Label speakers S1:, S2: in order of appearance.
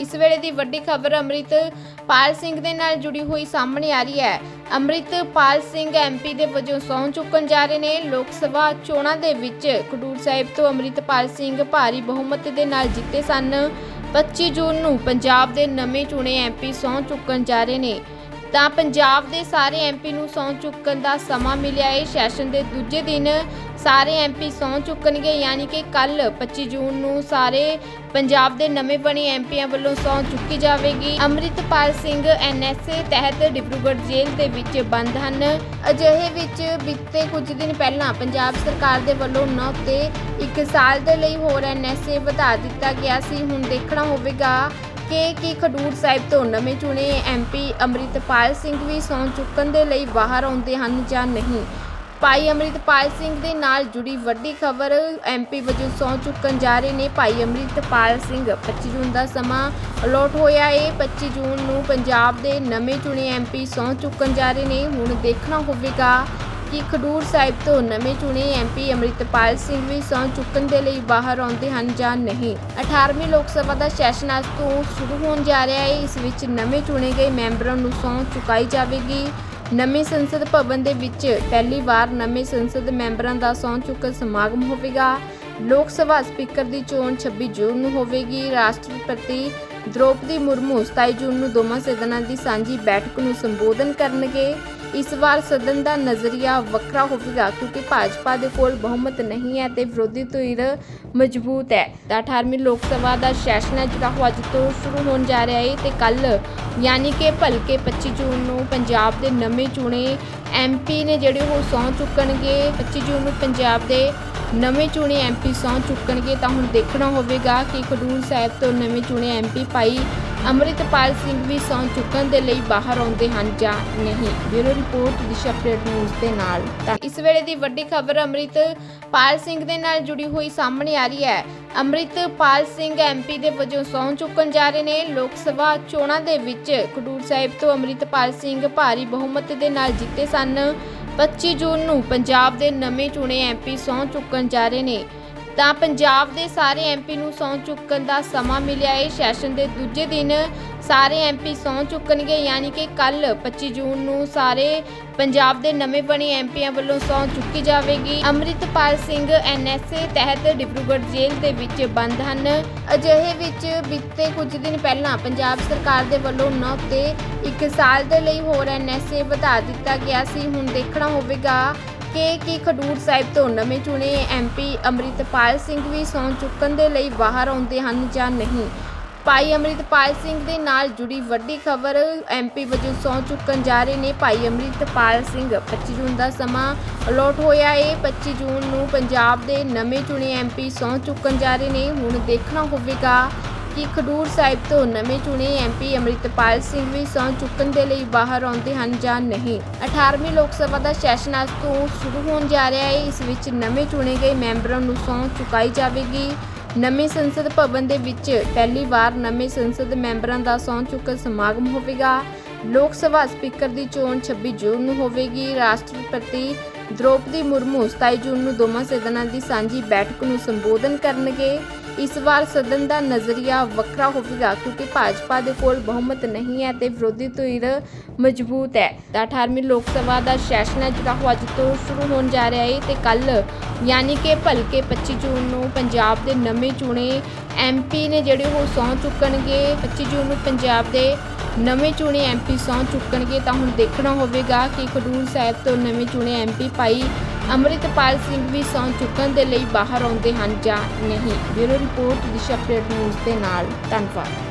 S1: ਇਸ ਵੇਲੇ ਦੀ ਵੱਡੀ ਖਬਰ ਅੰਮ੍ਰਿਤਪਾਲ ਸਿੰਘ ਦੇ ਨਾਲ ਜੁੜੀ ਹੋਈ ਸਾਹਮਣੇ ਆ ਰਹੀ ਹੈ। ਅੰਮ੍ਰਿਤਪਾਲ ਸਿੰਘ ਐਮਪੀ ਦੇ ਵਜੋਂ ਸਹੁੰ ਚੁੱਕਣ ਜਾ ਰਹੇ ਨੇ। ਲੋਕ ਸਭਾ ਚੋਣਾਂ ਦੇ ਵਿੱਚ ਖਡੂਰ ਸਾਹਿਬ ਤੋਂ ਅੰਮ੍ਰਿਤਪਾਲ ਸਿੰਘ ਭਾਰੀ ਬਹੁਮਤ ਦੇ ਨਾਲ ਜਿੱਤੇ ਸਨ। 25 ਜੂਨ ਨੂੰ ਪੰਜਾਬ ਦੇ ਨਵੇਂ ਚੁਣੇ ਐਮਪੀ ਸਹੁੰ ਚੁੱਕਣ ਜਾ ਰਹੇ ਨੇ। ਤਾਂ ਪੰਜਾਬ ਦੇ ਸਾਰੇ ਐਮਪੀ ਨੂੰ ਸਹੁੰ ਚੁੱਕਣ ਦਾ ਸਮਾਂ ਮਿਲਿਆ ਹੈ। ਸੈਸ਼ਨ ਦੇ ਦੂਜੇ ਦਿਨ ਸਾਰੇ ਐਮਪੀ ਸਹੁੰ ਚੁੱਕਣਗੇ, ਯਾਨੀ ਕਿ ਕੱਲ 25 ਜੂਨ ਨੂੰ ਸਾਰੇ ਪੰਜਾਬ ਦੇ ਨਵੇਂ ਬਣੇ ਐਮਪੀਆਂ ਵੱਲੋਂ ਸਹੁੰ ਚੁੱਕੀ ਜਾਵੇਗੀ। ਅੰਮ੍ਰਿਤਪਾਲ ਸਿੰਘ ਐਨਐਸਏ ਤਹਿਤ ਡਿਬਰੂਗੜ੍ਹ ਜੇਲ੍ਹ ਦੇ ਵਿੱਚ ਬੰਦ ਹਨ। ਅਜਿਹੇ ਵਿੱਚ ਬੀਤੇ ਕੁਝ ਦਿਨ ਪਹਿਲਾਂ ਪੰਜਾਬ ਸਰਕਾਰ ਦੇ ਵੱਲੋਂ ਉਹਨਾਂ ਤੇ 1 ਸਾਲ ਦੇ ਲਈ ਹੋਰ ਐਨਐਸਏ ਵਧਾ ਦਿੱਤਾ ਗਿਆ ਸੀ। ਹੁਣ ਦੇਖਣਾ ਹੋਵੇਗਾ ਕਿ ਕਿ ਖਡੂਰ ਸਾਹਿਬ ਤੋਂ ਨਵੇਂ ਚੁਣੇ ਐਮਪੀ ਅੰਮ੍ਰਿਤਪਾਲ ਸਿੰਘ ਵੀ ਸਹੁੰ ਚੁੱਕਣ ਦੇ ਲਈ ਬਾਹਰ ਆਉਂਦੇ ਹਨ ਜਾਂ ਨਹੀਂ? ਭਾਈ ਅੰਮ੍ਰਿਤਪਾਲ ਸਿੰਘ ਦੇ ਨਾਲ ਜੁੜੀ ਵੱਡੀ ਖਬਰ ਐਮਪੀ ਵਜੋਂ ਸਹੁੰ ਚੁੱਕਣ ਜਾ ਰਹੇ ਨੇ ਭਾਈ ਅੰਮ੍ਰਿਤਪਾਲ ਸਿੰਘ। 25 ਜੂਨ ਦਾ ਸਮਾਂ ਅਲੋਟ ਹੋਇਆ ਏ। 25 ਜੂਨ ਨੂੰ ਪੰਜਾਬ ਦੇ ਨਵੇਂ ਚੁਣੇ ਐਮਪੀ ਸਹੁੰ ਚੁੱਕਣ ਜਾ ਰਹੇ ਨੇ। ਹੁਣ ਦੇਖਣਾ ਹੋਵੇਗਾ ਕਿ ਖਡੂਰ ਸਾਹਿਬ ਤੋਂ ਨਵੇਂ ਚੁਣੇ ਐਮਪੀ ਅੰਮ੍ਰਿਤਪਾਲ ਸਿੰਘ ਵੀ ਸਹੁੰ ਚੁੱਕਣ ਦੇ ਲਈ ਬਾਹਰ ਆਉਂਦੇ ਹਨ ਜਾਂ ਨਹੀਂ? 18ਵੀਂ ਲੋਕ ਸਭਾ ਦਾ ਸੈਸ਼ਨ ਅੱਜ ਤੋਂ ਸ਼ੁਰੂ ਹੋਣ ਜਾ ਰਿਹਾ ਹੈ। ਇਸ ਵਿੱਚ ਨਵੇਂ ਚੁਣੇ ਗਏ ਮੈਂਬਰਾਂ ਨੂੰ ਸਹੁੰ ਚੁਕਾਈ ਜਾਵੇਗੀ। ਨਵੇਂ ਸੰਸਦ ਭਵਨ ਦੇ ਵਿੱਚ ਪਹਿਲੀ ਵਾਰ ਨਵੇਂ ਸੰਸਦ ਮੈਂਬਰਾਂ ਦਾ ਸਹੁੰ ਚੁੱਕਣ ਸਮਾਗਮ ਹੋਵੇਗਾ। ਲੋਕ ਸਭਾ ਸਪੀਕਰ ਦੀ ਚੋਣ 26 ਜੂਨ ਨੂੰ ਹੋਵੇਗੀ। ਰਾਸ਼ਟਰਪਤੀ ਦ੍ਰੋਪਦੀ ਮੁਰਮੂ 27 ਜੂਨ ਨੂੰ ਦੋਵਾਂ ਸਦਨਾਂ ਦੀ ਸਾਂਝੀ ਬੈਠਕ ਨੂੰ ਸੰਬੋਧਨ ਕਰਨਗੇ। ਇਸ ਵਾਰ ਸਦਨ ਦਾ ਨਜ਼ਰੀਆ ਵੱਖਰਾ ਹੋਵੇਗਾ ਕਿਉਂਕਿ ਭਾਜਪਾ ਦੇ ਕੋਲ ਬਹੁਮਤ ਨਹੀਂ ਹੈ ਤੇ ਵਿਰੋਧੀ ਧਿਰ ਮਜ਼ਬੂਤ ਹੈ। ਤਾਂ 18ਵੀਂ ਲੋਕ ਸਭਾ ਦਾ ਸੈਸ਼ਨ ਹੈ, ਜਿਹੜਾ ਉਹ ਅੱਜ ਤੋਂ ਸ਼ੁਰੂ ਹੋਣ ਜਾ ਰਿਹਾ ਹੈ ਤੇ ਕੱਲ ਯਾਨੀ ਕਿ ਭਲਕੇ 25 ਜੂਨ ਨੂੰ ਪੰਜਾਬ ਦੇ ਨਵੇਂ ਚੁਣੇ ਐਮਪੀ ਨੇ ਜਿਹੜੇ ਉਹ ਸਹੁੰ ਚੁੱਕਣਗੇ 25 ਜੂਨ ਨੂੰ ਪੰਜਾਬ ਦੇ ਨਵੇਂ ਚੁਣੇ ਐਮਪੀ ਸਹੁੰ ਚੁੱਕਣਗੇ ਤਾਂ ਹੁਣ ਦੇਖਣਾ ਹੋਵੇਗਾ ਕਿ ਖਡੂਰ ਸਾਹਿਬ ਤੋਂ ਨਵੇਂ ਚੁਣੇ ਐਮਪੀ ਭਾਈ ਅੰਮ੍ਰਿਤਪਾਲ ਸਿੰਘ ਵੀ ਸਹੁੰ ਚੁੱਕਣ ਦੇ ਲਈ ਬਾਹਰ ਆਉਂਦੇ ਹਨ ਜਾਂ ਨਹੀਂ। Bureau report, Disha update news ਦੇ ਨਾਲ। ਤਾਂ ਇਸ ਵੇਲੇ ਦੀ ਵੱਡੀ ਖਬਰ ਅੰਮ੍ਰਿਤਪਾਲ ਸਿੰਘ ਦੇ ਨਾਲ ਜੁੜੀ ਹੋਈ ਸਾਹਮਣੇ ਆ ਰਹੀ ਹੈ। ਅੰਮ੍ਰਿਤਪਾਲ ਸਿੰਘ ਐਮਪੀ ਦੇ ਵਜੋਂ ਸਹੁੰ ਚੁੱਕਣ ਜਾ ਰਹੇ ਨੇ। ਲੋਕ ਸਭਾ ਚੋਣਾਂ ਦੇ ਵਿੱਚ ਖਡੂਰ ਸਾਹਿਬ ਤੋਂ ਅੰਮ੍ਰਿਤਪਾਲ ਸਿੰਘ ਭਾਰੀ ਬਹੁਮਤ ਦੇ ਨਾਲ ਜਿੱਤੇ ਸਨ। 25 ਜੂਨ ਨੂੰ ਪੰਜਾਬ ਦੇ ਨਵੇਂ ਚੁਣੇ ਐਮਪੀ ਸਹੁੰ ਚੁੱਕਣ ਜਾ ਰਹੇ ਨੇ। ਤਾਂ ਪੰਜਾਬ ਦੇ ਸਾਰੇ ਐਮਪੀ ਨੂੰ ਸਹੁੰ ਚੁੱਕਣ ਦਾ ਸਮਾਂ ਮਿਲਿਆ। ਹੈ ਸੈਸ਼ਨ ਦੇ ਦੂਜੇ ਦਿਨ ਸਾਰੇ ਐਮਪੀ ਸਹੁੰ ਚੁੱਕਣਗੇ। ਯਾਨੀ ਕਿ ਕੱਲ 25 ਜੂਨ ਨੂੰ ਸਾਰੇ ਪੰਜਾਬ ਦੇ ਨਵੇਂ ਬਣੇ ਐਮਪੀਆਂ ਵੱਲੋਂ ਸਹੁੰ ਚੁੱਕੀ ਜਾਵੇਗੀ। ਅੰਮ੍ਰਿਤਪਾਲ ਸਿੰਘ ਐਨਐਸਏ ਤਹਿਤ ਡਿਬਰੂਗੜ੍ਹ ਜੇਲ੍ਹ ਦੇ ਵਿੱਚ ਬੰਦ ਹਨ। ਅਜਿਹੇ ਵਿੱਚ ਬੀਤੇ ਕੁਝ ਦਿਨ ਪਹਿਲਾਂ ਪੰਜਾਬ ਸਰਕਾਰ ਦੇ ਵੱਲੋਂ ਉਹਨਾਂ ਤੇ 1 ਸਾਲ ਦੇ ਲਈ ਹੋਰ ਐਨਐਸਏ ਵਧਾ ਦਿੱਤਾ ਗਿਆ ਸੀ। ਹੁਣ ਦੇਖਣਾ ਹੋਵੇਗਾ ਕਿ ਕੀ ਖਡੂਰ ਸਾਹਿਬ ਤੋਂ ਨਵੇਂ ਚੁਣੇ ਐਮਪੀ ਅੰਮ੍ਰਿਤਪਾਲ ਸਿੰਘ ਵੀ ਸਹੁੰ ਚੁੱਕਣ ਦੇ ਲਈ ਬਾਹਰ ਆਉਂਦੇ ਹਨ ਜਾਂ ਨਹੀਂ? ਭਾਈ ਅੰਮ੍ਰਿਤਪਾਲ ਸਿੰਘ ਦੇ ਨਾਲ ਜੁੜੀ ਵੱਡੀ ਖਬਰ ਐਮਪੀ ਵਜੋਂ ਸਹੁੰ ਚੁੱਕਣ ਜਾ ਰਹੇ ਨੇ ਭਾਈ ਅੰਮ੍ਰਿਤਪਾਲ ਸਿੰਘ। 25 ਜੂਨ ਦਾ ਸਮਾਂ ਅਲੋਟ ਹੋਇਆ ਏ। 25 ਜੂਨ ਨੂੰ ਪੰਜਾਬ ਦੇ ਨਵੇਂ ਚੁਣੇ ਐਮਪੀ ਸਹੁੰ ਚੁੱਕਣ ਜਾ ਰਹੇ ਨੇ। ਹੁਣ ਦੇਖਣਾ ਹੋਵੇਗਾ ਕਿ ਖਡੂਰ ਸਾਹਿਬ ਤੋਂ ਨਵੇਂ ਚੁਣੇ ਐਮਪੀ ਅੰਮ੍ਰਿਤਪਾਲ ਸਿੰਘ ਵੀ ਸਹੁੰ ਚੁੱਕਣ ਦੇ ਲਈ ਬਾਹਰ ਆਉਂਦੇ ਹਨ ਜਾਂ ਨਹੀਂ। 18ਵੀਂ ਲੋਕ ਸਭਾ ਦਾ ਸੈਸ਼ਨ ਅੱਜ ਤੋਂ ਸ਼ੁਰੂ ਹੋਣ ਜਾ ਰਿਹਾ ਹੈ। ਇਸ ਵਿੱਚ ਨਵੇਂ ਚੁਣੇ ਗਏ ਮੈਂਬਰਾਂ ਨੂੰ ਸਹੁੰ ਚੁਕਾਈ ਜਾਵੇਗੀ। ਨਵੇਂ ਸੰਸਦ ਭਵਨ ਦੇ ਵਿੱਚ ਪਹਿਲੀ ਵਾਰ ਨਵੇਂ ਸੰਸਦ ਮੈਂਬਰਾਂ ਦਾ ਸਹੁੰ ਚੁੱਕਣ ਸਮਾਗਮ ਹੋਵੇਗਾ। ਲੋਕ ਸਭਾ ਸਪੀਕਰ ਦੀ ਚੋਣ 26 ਜੂਨ ਨੂੰ ਹੋਵੇਗੀ। ਰਾਸ਼ਟਰਪਤੀ ਦ੍ਰੋਪਦੀ ਮੁਰਮੂ 27 ਜੂਨ ਨੂੰ ਦੋਵਾਂ ਸਦਨਾਂ ਦੀ ਸਾਂਝੀ ਬੈਠਕ ਨੂੰ ਸੰਬੋਧਨ ਕਰਨਗੇ। ਇਸ ਵਾਰ ਸਦਨ ਦਾ ਨਜ਼ਰੀਆ ਵੱਖਰਾ ਹੋਵੇਗਾ ਕਿਉਂਕਿ ਭਾਜਪਾ ਦੇ ਕੋਲ ਬਹੁਮਤ ਨਹੀਂ ਹੈ ਤੇ ਵਿਰੋਧੀ ਧਿਰ ਮਜ਼ਬੂਤ ਹੈ। ਤਾਂ 18ਵੀਂ ਲੋਕ ਸਭਾ ਦਾ ਸੈਸ਼ਨ ਹੈ, ਜਿਹੜਾ ਉਹ ਅੱਜ ਤੋਂ ਸ਼ੁਰੂ ਹੋਣ ਜਾ ਰਿਹਾ ਹੈ ਤੇ ਕੱਲ ਯਾਨੀ ਕਿ ਭਲਕੇ 25 ਜੂਨ ਨੂੰ ਪੰਜਾਬ ਦੇ ਨਵੇਂ ਚੁਣੇ ਐਮਪੀ ਨੇ, ਜਿਹੜੇ ਉਹ ਸਹੁੰ ਚੁੱਕਣਗੇ। 25 ਜੂਨ ਨੂੰ ਪੰਜਾਬ ਦੇ ਨਵੇਂ ਚੁਣੇ ਐਮਪੀ ਸਹੁੰ ਚੁੱਕਣਗੇ ਤਾਂ ਹੁਣ ਦੇਖਣਾ ਹੋਵੇਗਾ ਕਿ ਖਡੂਰ ਸਾਹਿਬ ਤੋਂ ਨਵੇਂ ਚੁਣੇ ਐਮਪੀ ਭਾਈ ਅੰਮ੍ਰਿਤਪਾਲ ਸਿੰਘ ਵੀ ਸਹੁੰ ਚੁੱਕਣ ਦੇ ਲਈ ਬਾਹਰ ਆਉਂਦੇ ਹਨ ਜਾਂ ਨਹੀਂ। Bureau report, Disha update news ਦੇ ਨਾਲ। ਧੰਨਵਾਦ।